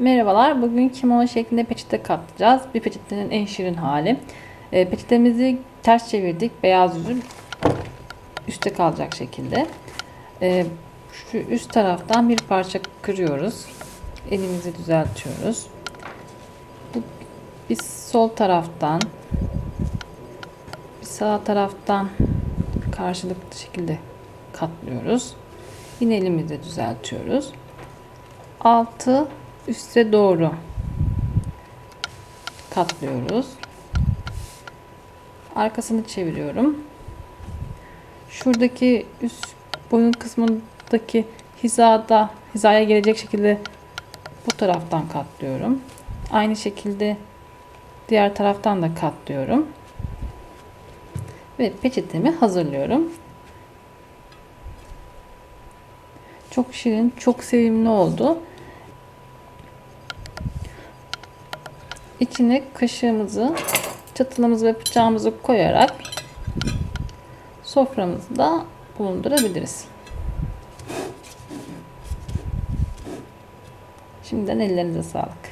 Merhabalar. Bugün kimono şeklinde peçete katlayacağız. Bir peçetenin en şirin hali. E, peçetemizi ters çevirdik. Beyaz yüzü üstte kalacak şekilde. E, şu üst taraftan bir parça kırıyoruz. Elimizi düzeltiyoruz. Bu, biz sol taraftan bir sağ taraftan karşılıklı şekilde katlıyoruz. Yine elimizi düzeltiyoruz. Altı üste doğru katlıyoruz. Arkasını çeviriyorum. Şuradaki üst boyun kısmındaki hizada hizaya gelecek şekilde bu taraftan katlıyorum. Aynı şekilde diğer taraftan da katlıyorum. Ve peçetemi hazırlıyorum. Çok şirin, çok sevimli oldu. İçine kaşığımızı, çatalımızı ve bıçağımızı koyarak soframızda bulundurabiliriz. Şimdiden ellerinize sağlık.